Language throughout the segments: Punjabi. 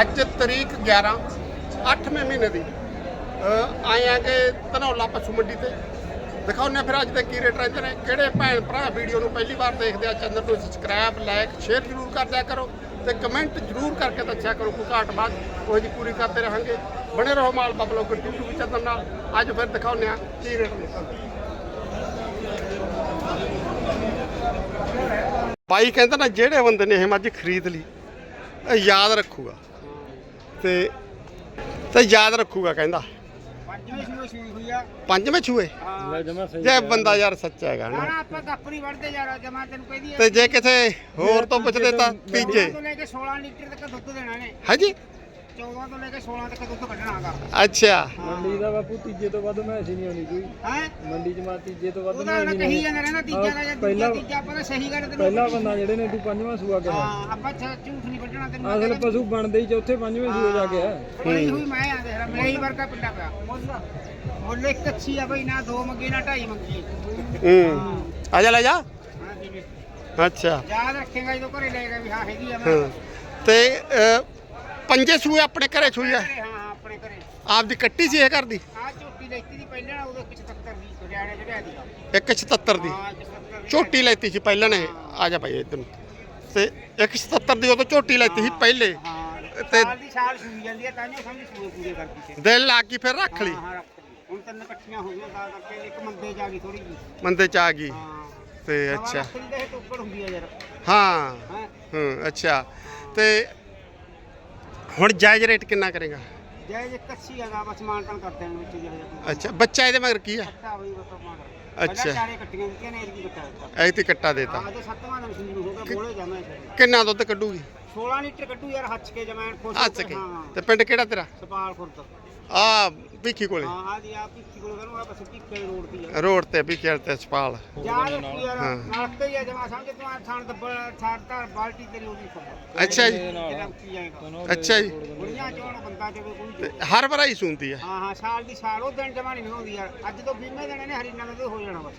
ਅੱਜ ਤਰੀਕ 11 8ਵੇਂ ਮਹੀਨੇ ਦੀ। ਅਹ ਆਏ ਆ ਕਿ ਧਨੌਲਾ ਪਸ਼ੂ ਮੰਡੀ ਤੇ। ਦਿਖਾਉਂਦੇ ਹਾਂ ਫਿਰ ਅੱਜ ਦੇ ਕੀ ਰੇਟ ਰਹਿੰਦੇ ਨੇ। ਕਿਹੜੇ ਭੈਣ ਭਰਾ ਵੀਡੀਓ ਨੂੰ ਪਹਿਲੀ ਵਾਰ ਦੇਖਦੇ ਆ, ਚੈਨਲ ਨੂੰ ਸਬਸਕ੍ਰਾਈਬ ਲਾਈਕ ਸ਼ੇਅਰ ਜ਼ਰੂਰ ਕਰ ਦਿਆ ਕਰੋ ਤੇ ਕਮੈਂਟ ਜ਼ਰੂਰ ਕਰਕੇ ਦੱਸਿਆ ਕਰੋ, ਕੋਈ ਘਾਟ ਬਾਤ ਉਹ ਜੀ ਪੂਰੀ ਕਰਦੇ ਰਹਾਂਗੇ। ਬਣੇ ਰਹੋ ਮਾਲ ਬਬਲੋ YouTube ਚੈਨਲ ਨਾਲ। ਅੱਜ ਫਿਰ ਦਿਖਾਉਂਦੇ ਆ ਕੀ ਰੇਟ ਨਿਕਲਦੇ ਬਾਈ ਕਹਿੰਦਾ ਨਾ, ਜਿਹੜੇ ਬੰਦੇ ਨੇ ਇਹ ਮੱਝ ਖਰੀਦ ਲਈ, ਇਹ ਯਾਦ ਰੱਖੂਗਾ। ਤੇ ਤੇ ਯਾਦ ਰੱਖੂਗਾ ਕਹਿੰਦਾ। ਪੰਜਵੇਂ ਸੂਏ ਸੂਈ ਹੋਈ ਆ। ਪੰਜਵੇਂ ਛੂਏ? ਹਾਂ। ਜਮਾ ਸਹੀ ਜੇ ਬੰਦਾ ਯਾਰ ਸੱਚਾ ਹੈਗਾ ਨਾ। ਨਾ ਆਪਾਂ ਗੱਪ ਨਹੀਂ ਵੜਦੇ ਯਾਰ ਜਮਾ ਤੈਨੂੰ ਕਹਿੰਦੀ ਤੇ ਜੇ ਕਿਥੇ ਹੋਰ ਤੋਂ ਪੁੱਛਦੇ ਤਾਂ ਤੀਜੇ। ਤੋਂ ਲੈ ਕੇ 16 ਲੀਟਰ ਤੱਕ ਦੁੱਧ ਦੇਣਾ ਨੇ। ਹਾਂਜੀ। 14 ਤੋਂ ਲੈ ਕੇ 16 ਤੱਕ ਦੁੱਧ ਕੱਢਣਾਗਾ ਅੱਛਾ। ਮੰਡੀ ਦਾ ਬਾਪੂ ਤੀਜੇ ਤੋਂ ਵੱਧ ਹੀ ਨਹੀਂ ਆਉਣੀ ਕੋਈ। ਹੈ? ਮੰਡੀ ਚ ਮਾ ਤੀਜੇ ਤੋਂ ਵੱਧ ਉਹਦਾ ਮੈਚ ਨਾ ਹੀ ਕਹੀ ਨਹੀਂ ਜਾਂਦਾ ਰਹਿਣਾ ਤੀਜਾ ਦਾ ਜਾਂ ਪਹਿਲਾ- ਦੂਜਾ ਤੀਜਾ ਤਾਂ ਸਹੀ ਗੱਲ ਤੈਨੂੰ ਪਹਿਲਾ ਬੰਦਾ ਜਿਹੜੇ ਨੇ ਤੂੰ ਪੰਜਵਾਂ ਸੂਆ ਗਿਆ ਹਾਂ ਆਪਾਂ ਝ- ਝੂਠ ਨਹੀਂ ਕੱਢਣਾ ਤੈਨੂੰ ਅਸਲ ਪਸ਼ੂ ਬਣਦੇ ਹੀ ਚੌਥੇ ਪੰਜਵੇਂ ਸੂਏ ਜਾ ਕੇ ਆ। ਬੜੀ ਹੋਈ ਮੈਂ ਆ ਦੇਖ ਮਲੇਈ ਵਰਗਾ ਪਿੰਡਾ ਪਿਆ। ਮੁੱਲ ਮੁੱਲ ਇੱਕ ਅੱਛੀ ਆ ਬਈ ਨਾ ਦੋ ਮੰਗੀ ਨਾ ਢਾਈ ਮੰਗੀ। ਹੂੰ। ਆ ਜਾ ਲੈ ਜਾ। ਹਾਂ ਜੀ। ਜੀ। ਅੱਛਾ। ਯਾਦ ਰੱਖੇਗਾ ਜਦੋਂ ਘਰੇ ਲੈ ਕੇ ਵੀ ਹਾਂ ਹੈਗੀ ਆ ਮੈਂ। ਹਾਂ। ਤੇ ਪੰਜੇ ਸੂਏ ਆਪਣੇ ਘਰੇ ਸੂਈ ਆ। ਘਰੇ, ਹਾਂ ਆਪਣੇ ਘਰੇ। ਆਪਦੀ ਕੱਟੀ ਸੀ ਇਹ ਘਰ ਦੀ? ਆ ਝੋਟੀ ਲੈਤੀ ਦੀ ਪਹਿਲਾਂ ਉਦੋਂ 75 ਦੀ ਹਰਿਆਣੇ ਜਿਹੜਾ ਦੀ ਇੱਕ 77 ਦੀ। ਹਾਂ 75 ਦੀ। ਝੋਟੀ ਲੈਤੀ ਸੀ ਪਹਿਲਾਂ ਨੇ। ਆ ਜਾ ਭਾਈ ਇੱਧਰ ਨੂੰ। ਤੇ ਇੱਕ 77 ਦੀ ਉਦੋਂ ਝੋਟੀ ਲੈਤੀ ਸੀ ਪਹਿਲੇ। ਹਾਂ। ਤੇ- ਤੇ ਸਾਲ ਦੀ ਸਾਲ ਸੂਈ ਜਾਂਦੀ ਆ ਤਾਂ ਜੋ ਸਮਝ ਸੂਏ ਪੂਰੇ ਕਰਦੀ ਸੀ। ਦਿਲ ਲਾ ਕੇ ਫਿਰ ਰੱਖ ਲਈ। ਹਾਂ, ਹਾਂ, ਰੱਖ ਲਈ। ਹੁਣ ਤਿੰਨ ਇਕੱਠੀਆਂ ਹੋ ਗਈਆਂ ਤਾਂ ਕਰਕੇ ਇੱਕ ਮੰਦੇ ਚ ਆ ਗਈ ਥੋੜੀ ਜੀ ਮੰਦੇ ਚ ਆ ਗਈ। ਹਾਂ। ਤੇ ਅੱਛਾ। ਲੱਖ ਦੀ ਤਾਂ ਇਹ ਟੋਕਰ ਹੁੰਦੀ ਆ ਯਾਰ। ਹਾਂ। ਹੈ? ਹੂੰ ਅੱਛਾ। ਤੇ ਹੁਣ ਜਾਇਜ਼ ਰੇਟ ਕਿੰਨਾ ਕਰੇਗਾ? ਜੈ ਜੇ ਕੱਚੀ ਹੈਗਾ ਬਸ ਮਾਨਤਨ ਕਰਦੇ ਨੇ ਵਿੱਚ ਜਿਹੜਾ ਅੱਛਾ ਬੱਚਾ ਇਹਦੇ ਮਗਰ ਕੀ ਆ? ਕੱਟਾ ਬਈ ਬਸ ਮਾਨ ਅੱਛਾ। ਚਾਰੇ ਕੱਟੀਆਂ ਦਿੱਤੀਆਂ ਨੇ ਇਹਦੀ ਕੱਟਾ ਦਿੱਤਾ। ਐ ਤੇ ਕੱਟਾ ਦੇਤਾ। ਹਾਂ ਜੇ ਸੱਤਵਾਂ ਦਿਨ ਸ਼ੁਰੂ ਹੋ ਗਿਆ ਬੋਲੇ ਜਾਣਾ ਕਿੰਨਾ ਦੁੱਧ ਕੱਢੂਗੀ? 16 ਲੀਟਰ ਕੱਢੂ ਯਾਰ ਹੱਥ ਕੇ ਜਮੈਨ ਖੁਸ਼ ਹਾਂ ਤੇ ਪਿੰਡ ਕਿਹੜਾ ਤੇਰਾ? ਸਪਾਲ ਖੁਰਦ ਆ ਭੀਖੀ ਕੋਲੇ। ਹਾਂ ਆ ਜੀ ਆ ਪਿੱਛੇ ਕੋਲ ਕਰੂੰ ਆ ਬਸ ਪਿੱਛੇ ਰੋਡ ਦੀ ਆ। ਰੋਡ ਤੇ ਭੀਖੀ ਤੇ ਸਪਾਲ ਯਾਦ ਰੱਖੀ ਯਾਰ ਹਾਂ। ਨਲਕੇ ਹੀ ਆ ਜਮਾ ਸਮਝ ਤੂੰ ਆ ਥਾਣ ਦੱਬਲ ਛਾੜ ਧਾਰ ਬਾਲਟੀ ਤੇਰੀ ਉਹਦੀ ਖਬਰ ਅੱਛਾ ਜੀ। ਜਿਹੜਾ ਕੀ ਜਾਏਗਾ ਅੱਛਾ ਜੀ। ਬੁੜੀਆਂ ਚੋਣ ਬੰਦਾ ਚੋਵੇ ਕੋਈ ਤੇ ਚੋਵੇ। ਹਰ ਵਾਰ ਹੀ ਸੁਣਦੀ ਆ। ਹਾਂ ਹਾਂ ਸਾਲ ਦੀ ਸਾਲ ਉਹ ਦਿਨ ਜਮਾ ਨਹੀਂ ਹੁੰਦੀ ਯਾਰ। ਅੱਜ ਤੋਂ 20 ਦਿਨ ਨੇ ਹਰੀਨਾ ਦੇ ਹੋ ਜਾਣਾ ਬਸ।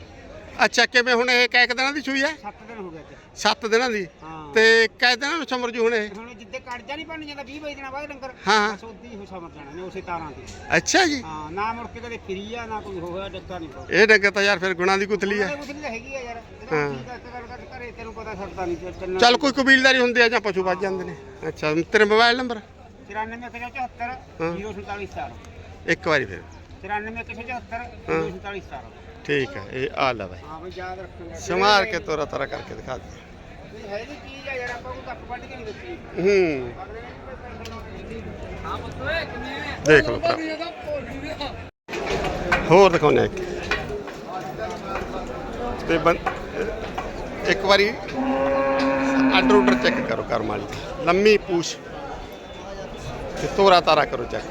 ਅੱਛਾ ਕਿਵੇਂ ਹੁਣ ਇਹ ਕੈ ਕੁ ਦਿਨਾਂ ਦੀ ਸੂਈ ਹੈ? 7 ਦਿਨ ਹੋ ਗਏ ਤੇ 7 ਦਿਨਾਂ ਦੀ? ਹਾਂ। ਤੇ ਕੈ ਦਿਨਾਂ ਨੂੰ ਸਮਰ ਜੂ ਹੁਣ ਇਹ? ਹੁਣ ਜਿੱਦੇ ਕਰਜ਼ਾ ਨਹੀਂ ਬਣ ਜਾਂਦਾ 20 ਦਿਨਾਂ ਬਾਅਦ ਡੰਗਰ। ਹਾਂ, ਹਾਂ। ਬਸ ਉਦੀ ਹੋ ਸਮਝ ਜਾਣਾ ਨੇ ਉਸੇ ਤਾਰਾਂ ਤੇ। ਅੱਛਾ ਜੀ। ਹਾਂ ਨਾ ਮੁੜ ਕੇ ਕਦੇ ਫਿਰੀ ਆ ਨਾ ਕੋਈ ਹੋਇਆ ਡੱਕਾ ਨਹੀਂ ਹੋਇਆ ਇਹ ਡੰਗਰ ਤਾਂ ਯਾਰ ਫਿਰ ਗੁਣਾ ਦੀ ਗੁੱਥਲੀ ਆ। ਕੁਝ ਨਹੀਂ ਹੈਗੀ ਆ ਯਾਰ। ਹਾਂ। ਠੀਕ ਆ ਗੱਲ ਕਰ ਘਰੇ ਤੈਨੂੰ ਪਤਾ ਛੱਡਦਾ ਨਹੀਂ ਚੱਲਣਾ ਚੱਲ ਕੋਈ ਕਬੀਲਦਾਰੀ ਹੁੰਦੀ ਆ ਜਾਂ ਪਸ਼ੂ ਵੱਜ ਜਾਂਦੇ ਨੇ। ਅੱਛਾ ਤੇਰੇ ਮੋਬਾਈਲ ਨੰਬਰ? 94 ਹਾਂ। 047 ਇੱਕ ਵਾਰੀ ਫਿਰ। 94 ਹਾਂ। 047 ਠੀਕ ਹੈ, ਇਹ ਆ ਲੈ ਬਾਈ। ਹਾਂ ਬਈ ਯਾਦ ਰੱਖਾਂਗੇ ਸਮਾਰ ਕੇ ਤੋਰਾ ਤੋਰਾ ਕਰਕੇ ਦਿਖਾ ਦੇ। ਦੇਖ ਲਓ ਹੋਰ ਦਿਖਾਉਣੇ ਇੱਕ। ਤੇ ਇੱਕ ਵਾਰੀ ਆਰਡਰ ਆਰਡਰ ਚੈੱਕ ਕਰੋ ਕਰਮ ਵਾਲੀ। ਲੰਮੀ ਪੂਛ। ਤੇ ਤੋਰਾ ਤਾਰਾ ਕਰੋ ਚੈੱਕ।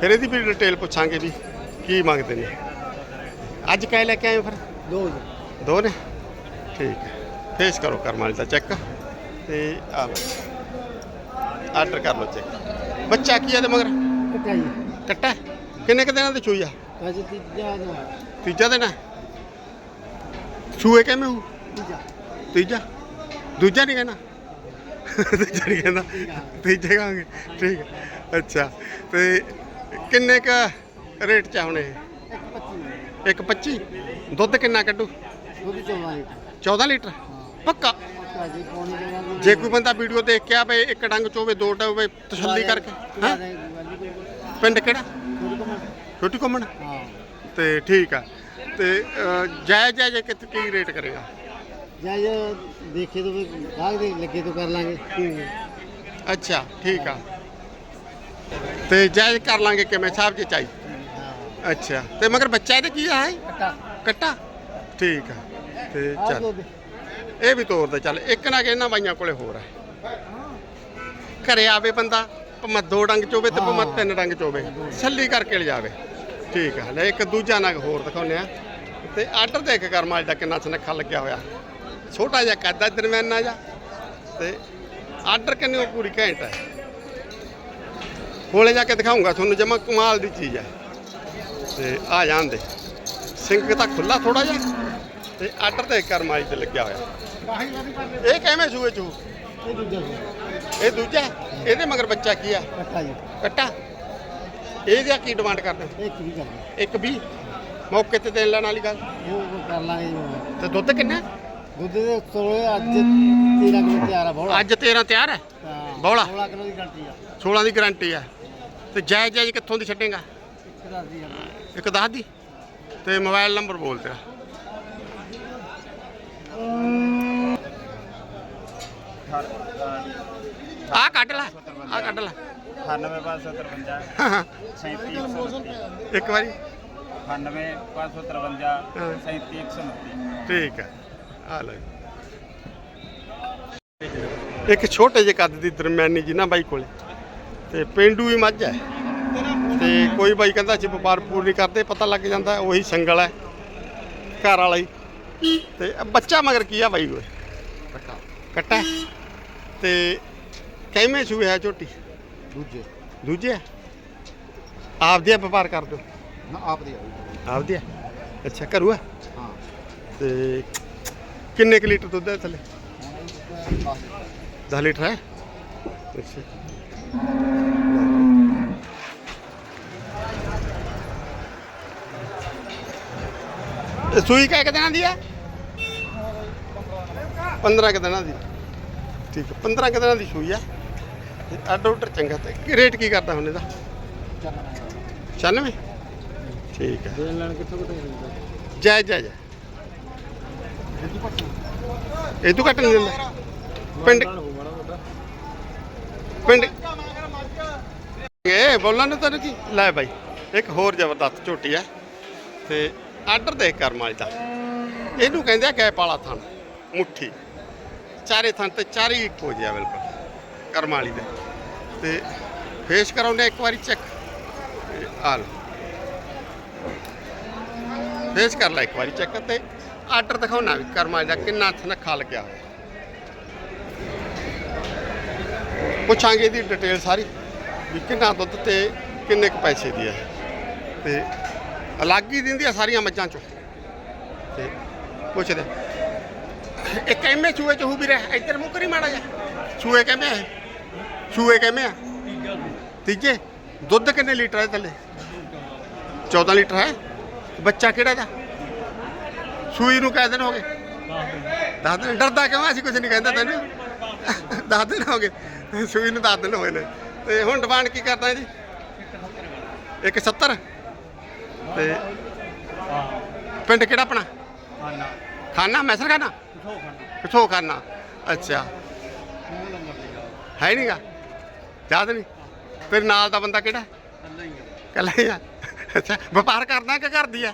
ਫਿਰ ਇਹਦੀ ਵੀ ਡਿਟੇਲ ਪੁੱਛਾਂਗੇ ਵੀ ਕੀ ਮੰਗਦੇ ਨੇ। ਅੱਜ ਕਹਿ ਲੈ ਕੇ ਆਏ ਹੋ ਫਿਰ? ਦੋ ਦੋ ਨੇ? ਠੀਕ ਹੈ। ਫੇਸ ਕਰੋ ਕਰਮ ਵਾਲੀ ਦਾ ਚੈੱਕ। ਤੇ ਆ ਲਓ ਆਰਡਰ ਕਰ ਲਓ ਚੈੱਕ। ਬੱਚਾ ਕੀ ਹੈ ਤੇ ਮਗਰ? ਕਟਾ ਜੀ। ਕੱਟਾ ਕਿੰਨੇ ਕ ਦਿਨਾਂ ਦੀ ਚੂਈ ਆ? ਅੱਜ ਤੀਜਾ ਨਾ ਤੀਜਾ ਦਿਨ ਆ ਚੂਏ ਕਿਵੇਂ ਹੋ ਤੀਜਾ। ਤੀਜਾ? ਦੂਜਾ ਨਹੀਂ ਕਹਿਣਾ? ਦੂਜਾ ਨਹੀਂ ਕਹਿੰਦਾ ਤੀਜਾ ਕਹਾਂਗੇ। ਠੀਕ ਹੈ। ਅੱਛਾ। ਤੇ ਕਿੰਨੇ ਕ ਰੇਟ ਚ ਆ ਹੁਣ ਇਹ? ਇੱਕ 25 ਇੱਕ 25 ਦੁੱਧ ਕਿੰਨਾ ਕੱਢੂ? ਉਹਦੀ 14 ਲੀਟਰ। 14 ਲੀਟਰ? ਪੱਕਾ? ਜੀ ਪੌਣੀ ਜੇ ਕੋਈ ਬੰਦਾ ਵੀਡੀਓ ਦੇਖ ਕੇ ਆਵੇ ਇੱਕ ਡੰਗ ਚੋਵੇ ਦੋ ਡੋਵੇ ਤਸੱਲੀ ਕਰਕੇ ਹਾਂ? ਪਿੰਡ ਕਿਹੜਾ? ਛੋਟੀ ਘੁੰਮਣ। ਹਾਂ। ਤੇ ਠੀਕ ਆ। ਤੇ ਅ, ਜਾਇਜ਼ ਜਾਇਜ਼ ਕਿਤ ਕੀ ਰੇਟ ਕਰੇਗਾ? ਜਾਇ ਦੇਖੇ ਤੋਂ ਗਾਹਕ ਦੇ ਲੱਗੇ ਤੋਂ ਕਰ ਲਾਂਗੇ। ਅੱਛਾ ਠੀਕ ਆ। ਤੇ ਜਾਇਜ਼ ਕਰ ਲਾਂਗੇ ਕਿਵੇਂ? ਸਾਹਿਬ ਜੀ ਚਾਈ ਹਾਂ ਅੱਛਾ। ਤੇ ਮਗਰ ਬੱਚਾ ਇਹਦੇ ਕੀ ਆ ਹੈ ਕਟਾ। ਕੱਟਾ? ਠੀਕ ਆ। ਤੇ ਚੱਲ। ਇਹ ਵੀ ਤੋਰ ਦੇ ਚੱਲ। ਇੱਕ ਨਾ ਕਿ ਇਹਨਾਂ ਬਾਈਆਂ ਕੋਲੇ ਹੋਰ ਹੈ ਘਰੇ ਆਵੇ ਬੰਦਾ ਭਾਵੇਂ ਦੋ ਡੰਗ ਚੋਵੇ ਤੇ ਭਾਵੇਂ ਤਿੰਨ ਡੰਗ ਚੋਵੇ। ਛੱਲੀ ਕਰਕੇ ਲਿਜਾਵੇ ਠੀਕ ਆ। ਲੈ ਇੱਕ ਦੂਜਾ ਨਗ ਹੋਰ ਦਿਖਾਉਂਦੇ ਆ। ਤੇ ਆਰਡਰ ਦੇਖ ਕਰਮਾਲ ਦਾ ਕਿੰਨਾ ਸੁਨੱਖਾ ਲੱਗਿਆ ਹੋਇਆ। ਛੋਟਾ ਜਿਹਾ ਕੱਦਾ ਦਰਮਿਆਨਾ ਜਿਹਾ। ਤੇ ਆਰਡਰ ਕਿੰਨੀ ਪੂਰੀ ਘੈਂਟ ਹੈ ਕੋਲੇ ਜਾ ਕੇ ਦਿਖਾਉਂਗਾ ਤੁਹਾਨੂੰ ਜਮਾ ਕਮਾਲ ਦੀ ਚੀਜ਼ ਹੈ ਤੇ ਆ ਜਾਂਦੇ ਸਿੰਕ ਤਾਂ ਖੁੱਲਾ ਥੋੜਾ ਜਿਹਾ ਤੇ ਆਰਡਰ ਤੇ ਕਰਮਾਈ ਤੇ ਲੱਗਿਆ ਹੋਇਆ। ਇਹ ਕਿਵੇਂ ਸੂਏ ਚੂ ਇਹ ਦੂਜਾ। ਸੂਆ। ਇਹ ਦੂਜਾ ਇਹਦੇ ਮਗਰ ਬੱਚਾ ਕੀ ਆ? ਕੱਟਾ। ਜੀ ਕੱਟਾ ਇਹਦਾ ਕੀ ਡਿਮਾਂਡ ਕਰਦੇ? ਇੱਕ ਵੀ ਕਰ ਇੱਕ ਵੀ ਮੌਕੇ ਤੇ ਦੇਣ ਲੈਣ ਵਾਲੀ ਗੱਲ। ਉਹ ਕਰ ਲਾਂਗੇ ਤੇ ਦੁੱਧ ਕਿੰਨਾ? ਦੁੱਧ ਦੇ ਤੋਲੇ ਅੱਜ 13 ਕਿਲੋ ਤਿਆਰ ਆ ਬੋਲਾ ਅੱਜ 13 ਤਿਆਰ ਹੈ? ਬੋਲਾ। 16 ਕਿਲੋ ਦੀ ਗਰੰਟੀ ਆ। 16 ਦੀ ਗਾਰੰਟੀ ਆ। ਤੇ ਜਾਇਜ਼ ਜਾਇਜ਼ ਕਿੱਥੋਂ ਦੀ ਛੱਡੇਗਾ? ਇੱਕ ਦੱਸ ਦੀ ਆ। ਇੱਕ ਦੱਸ ਦੀ ਤੇ ਮੋਬਾਈਲ ਨੰਬਰ ਬੋਲ ਤੇਰਾ। ਆ ਕੱਢ ਲੈ ਆ ਕੱਢ ਲੈ। 98553 37129 ਇੱਕ ਵਾਰੀ। 98553 ਹਾਂ। 37129 ਠੀਕ ਹੈ। ਆ ਲੈ ਇੱਕ ਛੋਟੇ ਜਿਹੇ ਕੱਦ ਦੀ ਦਰਮਿਆਨੀ ਜੀ ਨਾ ਬਾਈ ਕੋਲੇ। ਤੇ ਪਿੰਡੂ ਹੀ ਮੱਝ ਹੈ। ਤੇ ਕੋਈ ਬਾਈ ਕਹਿੰਦਾ ਅਸੀਂ ਵਪਾਰ ਪੂਰ ਨਹੀਂ ਕਰਦੇ ਪਤਾ ਲੱਗ ਜਾਂਦਾ ਉਹੀ ਸੰਗਲ ਹੈ ਘਰ ਵਾਲਾ ਹੀ। ਤੇ ਬੱਚਾ ਮਗਰ ਕੀ ਆ ਬਾਈ ਕੋਲੇ ਕੱਟਾ? ਤੇ ਕਿਵੇਂ ਸੂਏ ਹੈ ਝੋਟੀ? ਦੂਜੇ। ਦੂਜੇ? ਆਪਦੇ ਵਪਾਰ ਕਰ ਦਿਓ। ਨਾ ਆਪਦੇ ਹੈ? ਅੱਛਾ ਕਰੂ ਹੈ। ਹਾਂ ਤੇ ਕਿੰਨੇ ਕੁ ਲੀਟਰ ਦੁੱਧ ਹੈ ਥੱਲੇ? 10 ਲੀਟਰ ਹੈ? ਅੱਛਾ। ਇਹ ਸੂਈ ਕਹਿ ਕੇ ਦਿਨਾਂ ਦੀ ਹੈ? 15 ਕੁ ਦਿਨਾਂ ਦੀ। ਠੀਕ ਹੈ 15 ਕੁ ਦਿਨਾਂ ਦੀ ਸੂਈ ਤੇ ਅੱਡ ਉੱਡਰ ਚੰਗਾ ਤੇ। ਕੀ ਰੇਟ ਕੀ ਕਰਦਾ ਹੁਣ ਇਹਦਾ? 96 ਠੀਕ ਹੈ। ਦੇਣ ਲੈਣ ਕਿੱਥੋਂ ਹੁੰਦਾ ਜੈ ਜੈ ਜੈ। ਇਹ ਤੋਂ ਘੱਟ ਨਹੀਂ ਦਿੰਦਾ। ਪਿੰਡ ਪਿੰਡ ਇਹ ਬੋਲਣ ਨੂੰ ਤੈਨੂੰ ਕੀ? ਲੈ ਬਾਈ ਇੱਕ ਹੋਰ ਜ਼ਬਰਦਸਤ ਝੋਟੀ ਆ ਤੇ ਆਰਡਰ ਦੇ ਕਰਮ ਵਾਲੀ ਦਾ ਇਹਨੂੰ ਕਹਿੰਦੇ ਆ ਗੈਪ ਵਾਲਾ ਥਣ, ਮੁੱਠੀ। ਚਾਰੇ ਥਣ ਤੇ ਚਾਰੇ ਹੀ ਇੱਕੋ ਜਿਹਾ ਬਿਲਕੁਲ ਕਰਮ ਵਾਲੀ ਦੇ। ਤੇ ਫੇਸ ਕਰਾਉਂਦੇ ਇੱਕ ਵਾਰੀ ਚੈੱਕ। ਆ ਲਓ। ਫੇਸ ਕਰ ਲੈ ਇੱਕ ਵਾਰੀ ਚੈੱਕ ਤੇ ਆਰਡਰ ਦਿਖਾਉਣਾ ਵੀ ਕਰਮ ਵਾਲੀ ਦਾ ਕਿੰਨਾ ਥਨਖਾ ਲੱਗਿਆ ਹੋਇਆ। ਪੁੱਛਾਂਗੇ ਇਹਦੀ ਡਿਟੇਲ ਸਾਰੀ ਵੀ ਕਿੰਨਾ ਦੁੱਧ ਤੇ ਕਿੰਨੇ ਕੁ ਪੈਸੇ ਦੀ ਹੈ। ਤੇ ਅਲੱਗ ਹੀ ਦਿੰਦੀ ਆ ਸਾਰੀਆਂ ਮੱਝਾਂ ਚੋਂ। ਤੇ ਪੁੱਛਦੇ। ਇੱਕ ਐਵੇਂ ਚੂਹੇ ਚ ਹੂ ਵੀ ਰਹਿ ਇੱਧਰ ਮੁੱਕ ਨਹੀਂ ਮਾੜਾ ਜਾ ਚੂਹੇ ਕਿਵੇਂ ਆ ਚੂਹੇ ਕਿਵੇਂ ਆ? ਤੀਜੇ ਦੁੱਧ ਕਿੰਨੇ ਲੀਟਰ ਹੈ ਥੱਲੇ? 14 ਲੀਟਰ ਹੈ। ਬੱਚਾ ਕਿਹੜਾ ਦਾ ਸੂਈ ਨੂੰ ਕਿੰਨੇ ਦਿਨ ਹੋ ਗਏ। ਦਸ ਦਿਨ। ਡਰਦਾ ਕਿਉਂ ਅਸੀਂ ਕੁਝ ਨਹੀਂ ਕਹਿੰਦਾ ਤੈਨੂੰ। ਦਸ ਦਿਨ ਹੋ ਗਏ। ਸੂਈ ਨੂੰ ਦਸ ਦਿਨ ਹੋਏ ਨੇ। ਤੇ ਹੁਣ ਡਿਮਾਂਡ ਕੀ ਕਰਦਾ ਜੀ 170 ਤੇ ਪਿੰਡ ਕਿਹੜਾ ਆਪਣਾ? ਖਾਨਾ। ਮੈਸਰ ਖਾਨਾ? ਕਿਥੋਂ ਖਾਨਾ? ਅੱਛਾ। ਹੈ ਨਹੀਂਗਾ। ਯਾਦ ਨਹੀਂ? ਤੇਰੇ ਨਾਲ ਦਾ ਬੰਦਾ ਕਿਹੜਾ? ਕੱਲਾ ਹੀ ਆ। ਅੱਛਾ ਵਪਾਰ ਕਰਦਾ ਕਿ ਕਰਦੀ ਆ?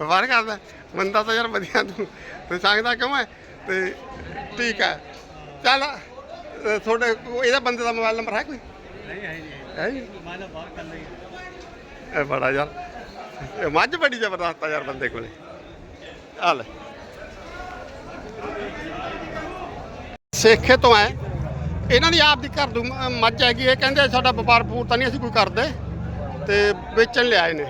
ਵਪਾਰ ਕਰਦਾ। ਬੰਦਾ ਤਾਂ ਯਾਰ ਵਧੀਆ ਤੂੰ। ਤੇ ਸੰਗਦਾ ਕਿਉਂ ਹੈ ਤੇ ਠੀਕ ਹੈ ਚੱਲ ਤੁਹਾਡੇ ਇਹਦਾ ਬੰਦੇ ਦਾ ਮੋਬਾਈਲ ਨੰਬਰ ਹੈ ਕੋਈ? ਨਹੀਂ ਹੈ ਜੀ ਮੈਂ ਤਾਂ ਬਾਹਰ ਕੱਲਾ ਹੀ ਇਹ ਬੜਾ ਯਾਰ। ਇਹ ਮੱਝ ਬੜੀ ਜ਼ਬਰਦਸਤ ਆ ਯਾਰ ਬੰਦੇ ਕੋਲੇ। ਆ ਲੈ। ਸੇਖੇ ਤੋਂ ਆਏ ਇਹਨਾਂ ਦੀ ਆਪ ਦੀ ਘਰ ਦੀ ਮੱਝ ਹੈਗੀ ਇਹ ਕਹਿੰਦੇ ਸਾਡਾ ਵਪਾਰ ਪੂਰ ਤਾਂ ਨਹੀਂ ਅਸੀਂ ਕੋਈ ਕਰਦੇ। ਤੇ ਵੇਚਣ ਲਿਆਏ ਨੇ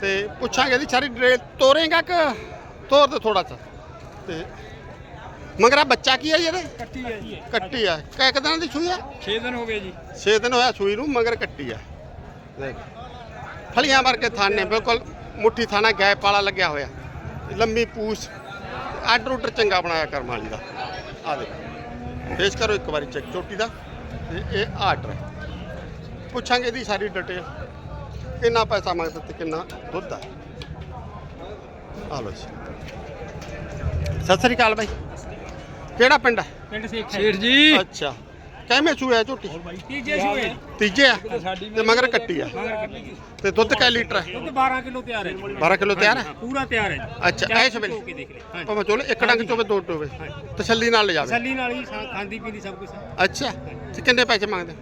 ਤੇ ਪੁੱਛਾਂਗੇ ਇਹਦੀ ਸਾਰੀ ਡਿਟੇਲ। ਤੋਰੇਗਾ ਕਿ ਤੋਰ ਦੇ ਥੋੜਾ ਸਾ ਤੇ ਮਗਰਾ ਬੱਚਾ ਕੀ ਹੈ ਜੀ ਇਹਦੇ? ਕੱਟੀ ਹੈ ਜੀ। ਕੱਟੀ ਆ। ਕਿਹ ਦਿਨਾਂ ਦੀ ਸੂਈ ਆ? 6 ਦਿਨ ਹੋ ਗਏ ਜੀ। 6 ਦਿਨ ਹੋਇਆ ਸੂਈ ਨੂੰ ਮਗਰ ਕੱਟੀ ਆ। ਦੇਖ। ਫਲੀਆਂ ਮਾਰ ਕੇ ਥਾਨੇ ਬਿਲਕੁਲ ਮੁੱਠੀ ਥਾਣਾ ਗੈਪ ਵਾਲਾ ਲੱਗਿਆ ਹੋਇਆ। ਲੰਮੀ ਪੂਛ ਆਰਡਰ ਉਡਰ ਚੰਗਾ ਬਣਾਇਆ ਕਰਮ ਵਾਲੀ ਦਾ। ਆ ਦੇਖ ਪੇਸ਼ ਕਰੋ ਇੱਕ ਵਾਰੀ ਚੈੱਕ ਚੋਟੀ ਦਾ ਤੇ ਇਹ ਆਰਡਰ ਹੈ। ਪੁੱਛਾਂਗੇ ਇਹਦੀ ਸਾਰੀ ਡਿਟੇਲ ਕਿੰਨਾ ਪੈਸਾ ਮੰਗਦਾ ਤੇ ਕਿੰਨਾ ਦੁੱਧ ਆ ਆ ਲੋ ਜੀ। ਸਤਿ ਸ੍ਰੀ ਅਕਾਲ ਬਾਈ। ਕਿਹੜਾ ਪਿੰਡ ਹੈ? ਪਿੰਡ ਸੇਖ। ਜੀ। ਅੱਛਾ। ਕਿਵੇਂ ਸੂਆ ਝੋਟੀ। ਤੀਜੇ ਸੂਏ ਤੀਜੇ ਆ। ਤੇ ਮਗਰ ਕੱਟੀ ਆ। ਮਗਰ ਕੱਟੀ ਤੇ ਦੁੱਧ ਕੈ ਲੀਟਰ ਹੈ ਦੁੱਧ 12 ਕਿਲੋ ਤਿਆਰ ਹੈ ਜੀ। 12 ਕਿਲੋ ਤਿਆਰ ਹੈ? ਪੂਰਾ ਤਿਆਰ ਹੈ ਜੀ। ਅੱਛਾ ਚਾਹੇ ਐਸ ਵੇਲੇ ਧੋ ਕੇ ਦੇਖ ਲੈ ਹਾਂਜੀ ਭਾਵੇਂ ਚੋਲੇ ਇੱਕ ਡੰਗ ਚੋਵੇ ਦੋ ਟੋਵੇ। ਤਸੱਲੀ ਨਾਲ ਲੈ ਜਾਵੇ ਤਸੱਲੀ ਨਾਲ ਹੀ ਸਾ- ਖਾਂਦੀ ਪੀਂਦੀ ਸਭ ਕੁਝ ਅੱਛਾ ਤੇ ਕਿੰਨੇ ਪੈਸੇ ਮੰਗਦੇ?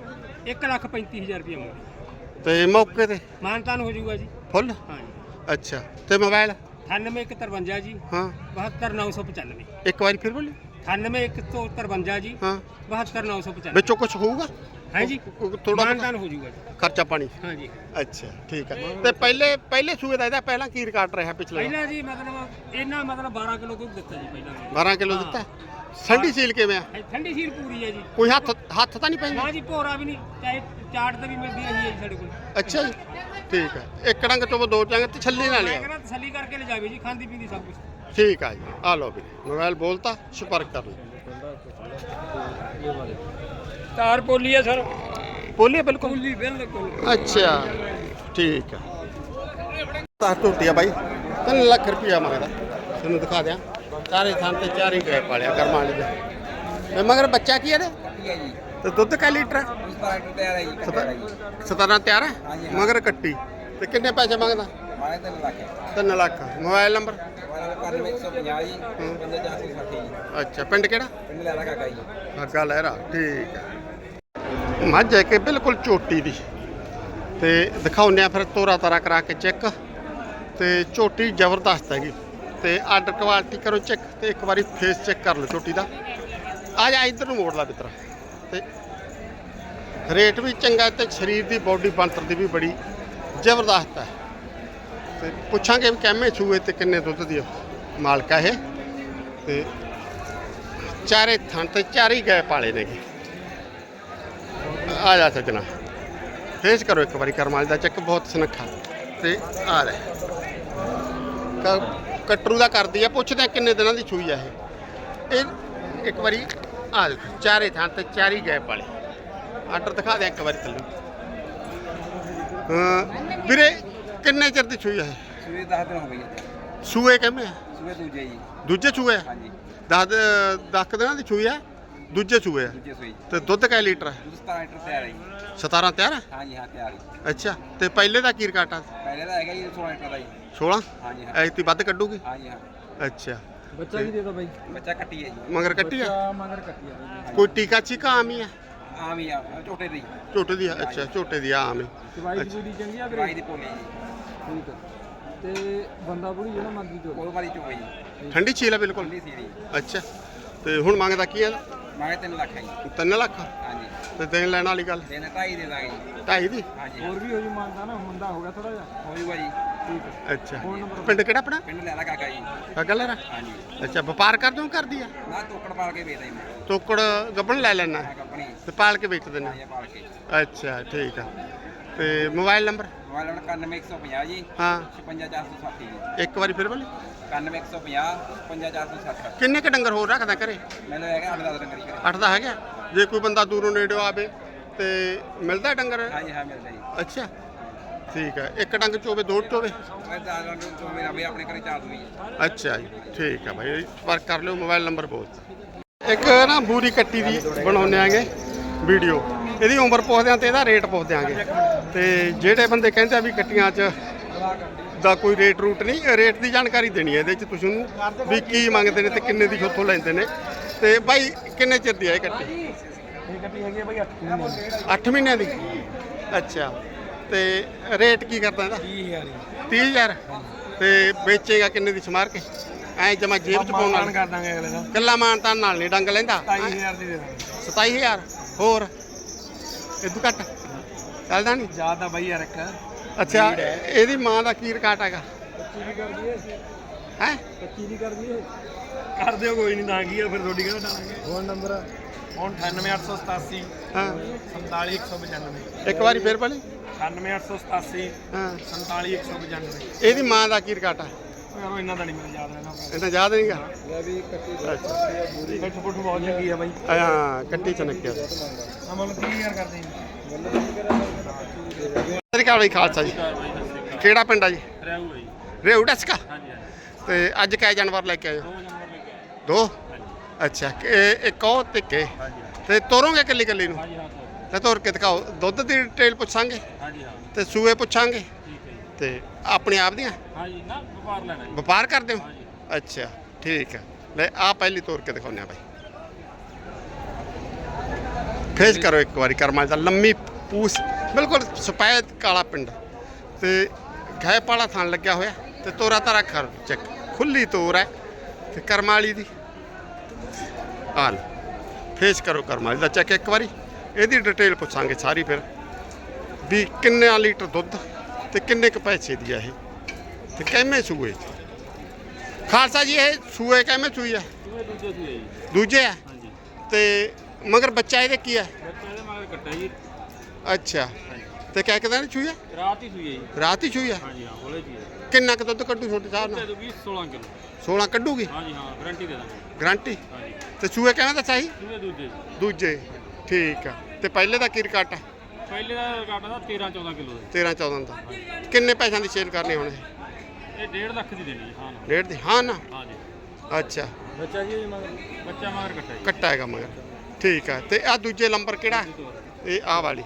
1 ਲੱਖ 35000 ਰੁਪਏ ਮੰਗਦੇ। ਤੇ ਮੌਕੇ ਤੇ? ਮਾਨਤਾਨ ਹੋ ਜਾਊਗਾ ਜੀ। ਫੁੱਲ? ਹਾਂਜੀ ਅੱਛਾ ਤੇ ਮੋਬਾਈਲ? 98153 ਜੀ। ਹਾਂ। 72995 ਇੱਕ ਵਾਰੀ ਫਿਰ ਬੋਲੀ 98153 ਜੀ। ਹਾਂ। 72995 ਵਿੱਚੋਂ ਕੁਝ ਹੋਊਗਾ? ਹੈ ਜੀ? ਥੋੜਾ ਮਾਨਤਾਨ ਹੋ ਜਾਊਗਾ ਜੀ। ਖਰਚਾ ਪਾਣੀ। ਹਾਂਜੀ ਅੱਛਾ ਠੀਕ ਹੈ। ਤੇ ਪਹਿਲੇ ਪਹਿਲੇ ਸੂਏ ਦਾ ਇਹਦਾ ਪਹਿਲਾਂ ਕੀ ਰਿਕਾਰਡ ਰਿਹਾ ਪਿਛਲੇ? ਪਹਿਲਾਂ ਜੀ ਮਤਲਬ ਇਹਨਾਂ ਮਤਲਬ 12 ਕਿਲੋ ਦੁੱਧ ਦਿੱਤਾ ਜੀ ਪਹਿਲਾਂ 12 ਕਿਲੋ ਦਿੱਤਾ? ਸੰਡੀ ਸੀਲ ਕਿਵੇਂ ਆ? ਠੰਡੀ ਸੀਲ ਪੂਰੀ ਹੈ ਜੀ। ਕੋਈ ਹੱਥ ਹੱਥ ਤਾਂ ਨਹੀਂ ਪੈਂਦਾ? ਨਾ ਜੀ ਭੋਰਾ ਵੀ ਨਹੀਂ। ਚਾਹੇ ਚਾਟ ਤੇ ਵੀ ਮਿਲਦੀ ਹੈ ਜੀ ਸਾਡੇ ਕੋਲ। ਅੱਛਾ ਜੀ। ਠੀਕ ਹੈ। ਇੱਕ ਡੰਗ ਚੋਂ ਦੋ ਡੰਗ ਤੇ ਛੱਲੀ ਨਾਲ ਮੈਂ ਲਿਆ ਕਹਿੰਦਾ ਤਸੱਲੀ ਕਰਕੇ ਲੈ ਜਾਵੇ ਜੀ ਖਾਂਦੀ ਪੀਂਦੀ ਸਭ ਕੁਝ ਠੀਕ ਆ ਜੀ ਆ ਲਓ ਵੀ ਮੋਬਾਈਲ ਬੋਲਤਾ ਸੰਪਰਕ ਕਰ ਲਓ। ਤਾਰ ਪੋਲੀ ਹੈ ਸਰ। ਬੋਲੀਏ ਬਿਲਕੁਲ? ਪੋਲੀ ਬਿਲਕੁਲ। ਅੱਛਾ ਠੀਕ ਆ। ਤਾਂ ਟੁੱਟਿਆ ਬਾਈ 3 ਲੱਖ ਰੁਪਇਆ ਮੰਗਦਾ ਤੁਹਾਨੂੰ ਦਿਖਾ ਦਿਆਂ। ਚਾਰੇ ਥਾਂ ਤੇ ਚਾਰੇ ਗਏ ਪਾਲਿਆ ਕਰਮਾਂ ਵਾਲੇ ਦੇ। ਇਹ ਮਗਰ ਬੱਚਾ ਕੀ ਹੈ ਇਹਦੇ? ਤੇ ਦੁੱਧ ਕਾ ਲੀਟਰ ਹੈ ਸਤਾਰਾਂ ਤਿਆਰ ਹੈ। ਮਗਰ ਕੱਟੀ। ਤੇ ਕਿੰਨੇ ਪੈਸੇ ਮੰਗਦਾ? 3 ਲੱਖ। Mobile number? ਅੱਛਾ ਪਿੰਡ ਕਿਹੜਾ? ਅੱਗਾ ਲਹਿਰਾ ਠੀਕ ਹੈ ਮੱਝ ਹੈ ਕਿ ਬਿਲਕੁਲ ਚੋਟੀ ਦੀ। ਤੇ ਦਿਖਾਉਂਦੇ ਆ ਫਿਰ ਤੋਰਾ ਤਾਰਾ ਕਰਾ ਕੇ ਚੈੱਕ। ਤੇ ਝੋਟੀ ਜ਼ਬਰਦਸਤ ਹੈਗੀ। ਤੇ ਆਰਡਰ ਕੁਆਲਿਟੀ ਕਰੋ ਚੈੱਕ ਤੇ ਇੱਕ ਵਾਰੀ ਫੇਸ ਚੈੱਕ ਕਰ ਲਓ ਝੋਟੀ ਦਾ। ਆ ਜਾ ਇੱਧਰ ਨੂੰ ਮੋੜ ਲਾ ਬਿਤਰਾ ਤੇ ਰੇਟ ਵੀ ਚੰਗਾ ਤੇ ਸਰੀਰ ਦੀ ਬਾਡੀ ਬਣਤਰ ਦੀ ਵੀ ਬੜੀ ਜ਼ਬਰਦਸਤ ਹੈ। ਤੇ ਪੁੱਛਾਂਗੇ ਵੀ ਕਿੰਨੇ ਸੂਏ ਤੇ ਕਿੰਨੇ ਦੁੱਧ ਦੀ ਮਾਲਕ ਹੈ ਇਹ। ਤੇ ਚਾਰੇ ਥਣ ਤੇ ਚਾਰੇ ਹੀ ਗਏ ਪਾਲੇ ਨੇਗੇ। ਆ ਜਾ ਸੱਜਣਾ। ਫੇਸ ਕਰੋ ਇੱਕ ਵਾਰੀ ਕਰਮਾਲ ਦਾ ਚੈੱਕ, ਬਹੁਤ ਸੁਨੱਖਾ। ਤੇ ਆ ਰਿਹਾ ਕ- ਕਟਰੂ ਦਾ ਕਰਦੀ ਆ, ਪੁੱਛਦੇ ਕਿੰਨੇ ਦਿਨਾਂ ਦੀ ਛੂਈ ਆ ਇਹ। ਇਹ ਇੱਕ ਵਾਰੀ ਆ ਦੇਖੋ, ਚਾਰੇ ਥਾਂ ਤੇ ਚਾਰੀ ਗਏ ਪਾਲੇ। ਆਰਡਰ ਦਿਖਾ ਦੇ ਇੱਕ ਵਾਰੀ ਥੱਲੇ। ਵੀਰੇ ਕਿੰਨੇ ਚਿਰ ਦੀ ਛੂਈ ਆ ਇਹ? ਸੂਏ 10 ਦਿਨ ਹੋ ਗਏ ਜੀ। ਸੂਏ ਕਿਵੇਂ? ਆ ਸੂਏ ਦੂਜੇ ਜੀ। ਦੂਜੇ ਸੂਏ? ਆ ਹਾਂਜੀ 10 10 ਦਿਨਾਂ ਦੀ ਛੂਈ ਆ ਦੂਜੇ ਸੂਏ ਆ ਦੂਜੇ ਸੂਏ ਤੇ ਦੁੱਧ ਕੈ ਲੀਟਰ ਹੈ? ਦੁੱਧ 17 ਲੀਟਰ ਤਿਆਰ ਹੈ ਜੀ। 17 ਤਿਆਰ ਹੈ? ਹਾਂਜੀ ਹਾਂ ਤਿਆਰ ਹੈ ਅੱਛਾ ਤੇ ਪਹਿਲੇ ਦਾ ਕੀ ਰਕਾਟਾ ਪਹਿਲੇ ਦਾ ਹੈਗਾ ਜੀ 16 ਲੀਟਰ ਦਾ ਜੀ। 16 ਹਾਂਜੀ ਹਾਂ। ਐਤੀ ਵੱਧ ਕੱਢੂਗੀ? ਹਾਂਜੀ ਹਾਂ। ਅੱਛਾ। ਬੱਚਾ ਵੀ ਦੇ ਦੋ ਬਾਈ। ਬੱਚਾ ਕੱਟੀ ਹੈ ਜੀ। ਮਗਰ ਕੱਟੀ ਆ ਮਗਰ ਕੱਟੀ ਆ ਕੋਈ ਟੀਕਾ ਚੀਕਾ ਆਮ ਹੀ ਆ ਆਮ ਹੀ ਆ ਝੋਟੇ ਦੀ। ਝੋਟੇ ਦੀ ਆ ਅੱਛਾ ਝੋਟੇ ਦੀ ਆ ਆਮ ਹੀ। ਚਵਾਈ ਚੂੜੀ ਚੰਗੀ ਆ ਦਵਾਈ ਦੀ ਪੋਲੀ ਜੀ। ਠੀਕ ਹੈ। ਤੇ ਬੰਦਾ ਬੁੜੀ ਜਿਹੜਾ ਮਰਜ਼ੀ ਚੋ ਉਹ ਵਾਲੀ ਚੋਈ ਜੀ ਠੰਡੀ ਛੀਲ ਬਿਲਕੁਲ? ਖੁੱਲੀ ਅੱਛਾ। ਤੇ ਹੁਣ ਮੰਗਦਾ ਕੀ ਆ? ਮਾਗੇ 3 ਲੱਖ ਹੈ ਜੀ। 3 ਲੱਖ? ਹਾਂਜੀ। ਤੇ ਦੇਣ ਲੈਣ ਵਾਲੀ ਗੱਲ? ਦਿਨ ਢਾਈ ਦੇ ਦਾਂਗੇ ਜੀ। ਢਾਈ ਦੀ? ਹਾਂਜੀ। ਹੋਰ ਵੀ ਹੋ ਜੂ ਮੰਗਦਾ ਨਾ ਮੰਦਾ ਹੋ ਗਿਆ ਥੋੜਾ ਜਿਹਾ। ਹੋ ਜੂਗਾ ਜੀ। ਠੀਕ ਹੈ। ਅੱਛਾ। ਪਿੰਡ ਕਿਹੜਾ ਆਪਣਾ? ਪਿੰਡ ਲੈ ਲਾ ਕਾਕਾ ਜੀ। ਕਾਕਾ ਲੈਣਾ ਹਾਂਜੀ। ਅੱਛਾ ਵਪਾਰ ਕਰਦੇ ਹੋ ਕਰਦੀ ਆ? ਨਾ ਤੋਕੜ ਪਾਲ ਕੇ ਵੇਚਦਾ ਜੀ ਮੈਂ। ਤੋਕੜ ਗੱਬਣ ਲੈ ਲੈਣਾ? ਕੰਪਨੀ ਤੇ ਪਾਲ ਕੇ ਵੇਚ ਦਿੰਦੇ ਆਇਆ ਪਾਲ ਕੇ। ਅੱਛਾ ਠੀਕ ਆ। ਤੇ ਮੋਬਾਈਲ ਨੰਬਰ? ਮੋਬਾਈਲ ਨੰਬਰ 91150 ਜੀ ਹਾਂ 56460 ਜੀ ਇੱਕ ਵਾਰੀ ਫਿਰ ਬੋਲੀ। 91150 55460 ਕਿੰਨੇ ਕ ਡੰਗਰ ਹੋਰ ਰੱਖਦਾ ਘਰੇ? ਮੈਨੂੰ ਹੈਗਾ 8 10 ਡੰਗਰੀ ਕਰੇ ਅੱਠ ਦਾ ਹੈਗਾ ਜੇ ਕੋਈ ਬੰਦਾ ਦੂਰੋਂ ਨੇੜਿਓਂ ਆਵੇ ਤੇ ਮਿਲਦਾ ਡੰਗਰ? ਹਾਂਜੀ ਹਾਂ ਮਿਲਦਾ ਜੀ। ਅੱਛਾ। ਠੀਕ ਹੈ ਇੱਕ ਡੰਗ ਚੋਵੇ ਦੋ ਚੋਵੇ? ਮੈਂ ਤਾਂ ਡੰਗਰ ਤੋਂ ਮੇਰਾ ਵੀ ਆਪਣੇ ਘਰੇ ਚਾਰ ਦੂਈ ਅੱਛਾ ਜੀ। ਠੀਕ ਹੈ ਭਾਈ ਕਰ ਲਿਓ ਮੋਬਾਈਲ ਨੰਬਰ ਬੋਲ ਇੱਕ ਨਾ ਬੂਰੀ ਕੱਟੀ ਦੀ ਬਣਾਉਂਦੇ ਆਂਗੇ ਵੀਡੀਓ। ਇਹਦੀ ਉਮਰ ਪੁੱਛਦੇ ਆਂ ਤੇ ਇਹਦਾ ਰੇਟ ਪੁੱਛਦੇ ਆਂਗੇ ਤੇ ਜਿਹੜੇ ਬੰਦੇ ਕਹਿੰਦੇ ਆ ਵੀ ਕੱਟੀਆਂ 'ਚ ਦਾ ਕੋਈ ਰੇਟ ਰੂਟ ਨਹੀਂ ਰੇਟ ਦੀ ਜਾਣਕਾਰੀ ਦੇਣੀ ਹੈ ਇਹਦੇ 'ਚ ਤੁਸੀਂ ਉਹਨੂੰ ਵੀ ਕੀ ਮੰਗਦੇ ਨੇ ਤੇ ਕਿੰਨੇ ਦੀ ਉੱਥੋਂ ਲੈਂਦੇ ਨੇ। ਤੇ ਭਾਈ ਕਿੰਨੇ ਚਿਰ ਦੀ ਹੈ ਇਹ ਕੱਟੀ ਇਹ ਕੱਟੀ ਹੈਗੀ ਬਾਈ 8 ਮਹੀਨੇ 8 ਮਹੀਨਿਆਂ ਦੀ? ਅੱਛਾ। ਤੇ ਰੇਟ ਕੀ ਕਰਦਾ ਇਹਦਾ? 30000 30000 ਤੇ ਵੇਚੇਗਾ ਕਿੰਨੇ ਦੀ ਸਮਾਰ ਕੇ? ਐ ਜਮਾ ਜੇਬ ਚ ਪਾਉਣ ਨਾਲ ਕਰ ਦਾਂਗੇ ਅਗਲੇ ਦਾ। ਕੱਲਾ ਮਾਨਤਾਨ ਨਾਲ ਨਹੀਂ ਡੰਗ ਲੈਂਦਾ। 27000 ਦੀ ਦੇ ਦਾਂਗੇ। 27000 ਹੋਰ? ਇਦੋਂ ਘੱਟ। ਚੱਲਦਾ ਨਹੀਂ। ਜ਼ਿਆਦਾ ਬਾਈ ਯਾਰ ਇੱਕ। ਅੱਛਾ ਇਹਦੀ ਮਾਂ ਦਾ ਕੀ ਰਿਕਾਰਡ ਹੈਗਾ? 25 ਦੀ ਕਰ ਦਈਏ ਹੈ? 25 ਦੀ ਕਰ ਦਈਏ। ਕਰ ਦਿਓ ਕੋਈ ਨਹੀਂ ਤਾਂ ਕੀ ਆ ਫਿਰ ਤੁਹਾਡੀ ਕਿਹੜਾ ਡਾਲਾਂਗੇ ਫੋਨ ਨੰਬਰ ਹੁਣ 98887 ਹਾਂ। 47195 ਇੱਕ ਵਾਰੀ ਫੇਰ ਬੋਲੀ 98887 ਹਾਂ। 47195 ਇਹਦੀ ਮਾਂ ਦਾ ਕੀ ਰਿਕਾਰਡ ਹੈ ਯਾਰ ਇਹਨਾਂ ਦਾ ਨਹੀਂ ਮੈਨੂੰ ਯਾਦ ਰਹਿਣਾ ਇਹਨਾਂ ਯਾਦ ਨਹੀਂਗਾ? ਲੈ ਵੀ ਕੱਟੀ ਅੱਛਾ। ਪਿੱਠ ਪੁੱਠ ਬਹੁਤ ਚੰਗੀ ਆ ਬਾਈ। ਹਾਂ ਕੱਟੀ ਚਨਕਿਆ ਅਮਲ 30000 ਕਰਦੇ ਤੇਰੀ ਕਾਲ ਬਈ ਖਾਲਸਾ ਜੀ। ਕਿਹੜਾ ਪਿੰਡ ਆ ਜੀ? ਡਸਕਾ? ਹਾਂਜੀ ਤੇ ਅੱਜ ਕਿਹ ਜਾਨਵਰ ਲੈ ਕੇ ਆਏ ਦੋ ਅੱਛਾ ਕਿ ਇੱਕ ਉਹ ਤੇ ਕੇ ਤੇ ਤੋਰੋਗੇ ਕੱਲੀ ਕੱਲੀ ਨੂੰ? ਤੇ ਤੋਰ ਕੇ ਦਿਖਾਓ। ਦੁੱਧ ਦੀ ਡਿਟੇਲ ਪੁੱਛਾਂਗੇ? ਹਾਂਜੀ ਹਾਂ। ਤੇ ਸੂਏ ਪੁੱਛਾਂਗੇ? ਠੀਕ ਹੈ ਜੀ। ਤੇ ਆਪਣੇ ਆਪ ਦੀਆਂ? ਹਾਂਜੀ ਨਾ ਵਪਾਰ ਲੈਣਾ ਜੀ। ਵਪਾਰ ਕਰਦੇ ਹੋ? ਅੱਛਾ ਠੀਕ ਹੈ। ਲੈ ਆ ਪਹਿਲੀ ਤੋਰ ਕੇ ਦਿਖਾਉਂਦੇ ਆ ਬਾਈ। ਫੇਸ ਕਰੋ ਇੱਕ ਵਾਰੀ ਕਰਮਾਂ ਦਾ ਲੰਮੀ ਪੂਸ। ਬਿਲਕੁਲ ਸਫੈਦ ਕਾਲਾ ਪਿੰਡ। ਤੇ ਘੈ ਪਾਲਾ ਥਾਂ ਲੱਗਿਆ ਹੋਇਆ। ਤੇ ਤੋਰਾ ਤਾਰਾ ਖਰ ਚੱਕ। ਖੁੱਲੀ ਤੋਰ ਹੈ। ਤੇ ਕਰਮਾਂ ਵਾਲੀ ਦੀ। ਹਾਲ ਫੇਸ ਕਰੋ ਕਰਮਾਂ ਵਾਲੀ ਦਾ ਚੈੱਕ ਇੱਕ ਵਾਰੀ। ਇਹਦੀ ਡਿਟੇਲ ਪੁੱਛਾਂਗੇ ਸਾਰੀ ਫਿਰ। ਵੀ ਕਿੰਨੇ ਲੀਟਰ ਦੁੱਧ ਤੇ ਕਿੰਨੇ ਕੁ ਪੈਸੇ ਦੀ ਆ ਇਹ? ਤੇ ਕਿੰਨੇ ਸੂਏ ਖਾਲਸਾ ਜੀ ਇਹ ਸੂਏ ਕਿੰਨੇ ਸੂਈ ਆ? ਦੂਜੇ ਸੂਏ ਜੀ। ਦੂਜੇ ਆ? ਹਾਂਜੀ। ਤੇ ਮਗਰ ਬੱਚਾ ਇਹਦੇ ਕੀ ਹੈ ਬੱਚਾ ਇਹਦੇ ਮਗਰ ਕੱਟਿਆ ਜੀ। ਅੱਛਾ। ਤੇ ਕਿਆ ਕਹਿੰਦਾ ਨੇ ਚੂਇਆ ਰਾਤ ਹੀ ਸੂਈ ਹੈ ਜੀ। ਰਾਤ ਹੀ ਚੂਈ ਆ? ਹਾਂਜੀ ਹਾਂ ਹੋਲੇ ਜੀ। ਕਿੰਨਾ ਕੁ ਦੁੱਧ ਕੱਢੂ ਛੋਟੇ ਸਾਹਿਬ ਨਾਲ? ਦੂਗੀ 16 ਕਿਲੋ। 16 ਕੱਢੂਗੀ? ਹਾਂਜੀ ਹਾਂ ਗਾਰੰਟੀ ਦੇ ਦਾਂਗੇ। ਗਰੰਟੀ ਹਾਂਜੀ। ਤੇ ਚੂਹੇ ਕਿਵੇਂ ਦਾ ਚਾਹੀ ਸੂਏ ਦੂਜੇ ਠੀਕ ਆ। ਤੇ ਪਹਿਲੇ ਦਾ ਕੀ ਰਿਕਾਰਡ ਹੈ ਪਹਿਲੇ ਦਾ ਰਿਕਾਰਡ ਦਾ 13 14 ਕਿਲੋ ਦਾ 13 14 ਦਾ। ਕਿੰਨੇ ਪੈਸਿਆਂ ਦੀ ਸੇਲ ਕਰਨੀ ਹੁਣ? ਇਹ? ਇਹ 1.5 ਲੱਖ ਦੀ ਦੇਣੀ ਜੀ ਹਾਂ ਨਾ। ਡੇਢ ਦੀ ਹਾਂ ਨਾ? ਹਾਂਜੀ ਅੱਛਾ। ਬੱਚਾ ਜੀ ਮਗਰ। ਬੱਚਾ ਮਗਰ ਕੱਟਿਆ ਜੀ। ਕੱਟਾ ਹੈਗਾ ਮਗਰ। ਠੀਕ ਆ ਤੇ ਆ ਦੂਜੇ ਨੰਬਰ ਕਿਹੜਾ? ਇਹ ਆ ਵਾਲੀ।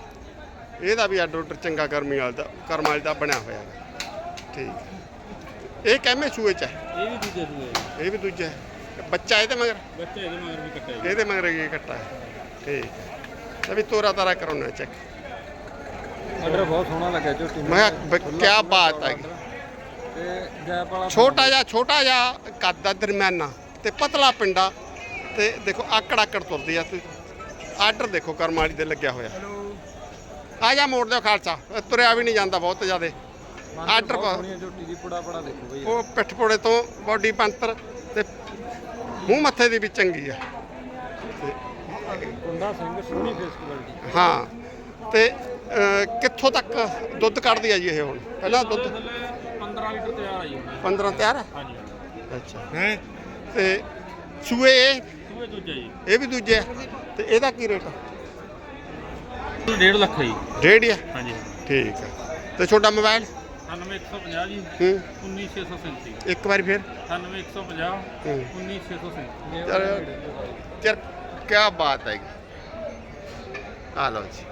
ਇਹਦਾ ਵੀ ਉੱਡ ਚੰਗਾ ਗਰਮੀ ਵਾਲਾ ਦਾ ਕਰਮ ਵਾਲੀ ਦਾ ਬਣਿਆ ਹੋਇਆ ਹੈ ਠੀਕ ਇਹ ਕਿਵੇਂ ਸੂਏ ਚ ਹੈ? ਇਹ ਵੀ ਦੂਜੇ ਸੂਏ ਜੀ। ਇਹ ਵੀ ਦੂਜਾ ਹੈ। ਬੱਚਾ ਇਹਦੇ ਮਗਰ? ਬੱਚਾ ਇਹਦੇ ਮਗਰ ਵੀ ਕੱਟਿਆ ਜੀ। ਇਹਦੇ ਮਗਰ ਇਹ ਕੱਟਾ ਹੈ। ਠੀਕ ਹੈ ਤੇ ਵੀ ਤੋਰਾ ਤਾਰਾ ਕਰਾਉਣਾ ਚੈੱਕ ਆਰਡਰ ਬਹੁਤ ਸੋਹਣਾ ਲੱਗਿਆ ਝੋਟੀ ਮੈਂ ਕਿਆ ਬਾਤ ਹੈ ਤੇ ਜੈਪ ਵਾਲਾ ਛੋਟਾ ਜਿਹਾ ਛੋਟਾ ਜਿਹਾ ਕੱਦ ਦਾ ਦਰਮਿਆਨਾ ਤੇ ਪਤਲਾ ਪਿੰਡਾ ਤੇ ਦੇਖੋ ਆਕੜ ਆਕੜ ਤੁਰਦੀ ਆ ਤੁਸੀਂ ਆਰਡਰ ਦੇਖੋ ਕਰਮਾਲੀ ਦੇ ਲੱਗਿਆ ਹੋਇਆ। ਆ ਜਾ ਮੋੜ ਦਿਓ ਖਾਲਸਾ। ਇਹ ਤੁਰਿਆ ਵੀ ਨਹੀਂ ਜਾਂਦਾ ਬਹੁਤ ਜ਼ਿਆਦੇ। ਆਰਡਰ ਪਾ ਝੋਟੀ ਦੀ ਪੁੜਾ ਪੜਾ ਦੇਖੋ ਬਈ। ਉਹ ਪਿੱਠ ਪੋੜੇ ਤੋਂ ਬਾਡੀ ਪੰਤਰ ਤੇ ਮੂੰਹ ਮੱਥੇ ਦੀ ਵੀ ਚੰਗੀ ਆ। ਕੁੰਡਾ ਸਿੰਘ ਸੋਹਣੀ ਫੇਸਟੀਵਲ ਦੀ ਹਾਂ। ਤੇ ਅਹ, ਕਿੱਥੋਂ ਤੱਕ ਦੁੱਧ ਕੱਢਦੀ ਆ ਜੀ ਇਹ ਹੁਣ? ਪਹਿਲਾਂ ਦੁੱਧ 15 ਲੀਟਰ ਤਿਆਰ ਆ ਜੀ ਹੁਣ। 15 ਤਿਆਰ ਹਾਂਜੀ। ਅੱਛਾ। ਹੈ? ਤੇ ਸੂਏ ਇਹ? ਸੂਏ ਦੂਜਾ ਜੀ। ਇਹ ਵੀ ਦੂਜੇ ਆ? ਤੇ ਇਹਦਾ ਕੀ ਰੇਟ ਆ? 1.5 ਲੱਖ ਹੈ ਜੀ। ਡੇਢ ਹੀ ਆ? ਹਾਂਜੀ। ਠੀਕ ਆ। ਤੇ ਛੋਟਾ ਮੋਬਾਈਲ? 98150 ਜੀ। ਹੂੰ। 19637 ਇੱਕ ਵਾਰੀ ਫਿਰ? 98150 ਹੂੰ। 19637 ਯਾਰ ਯਾਰ ਕੀ ਬਾਤ ਹੈ ਆ ਲਓ ਜੀ।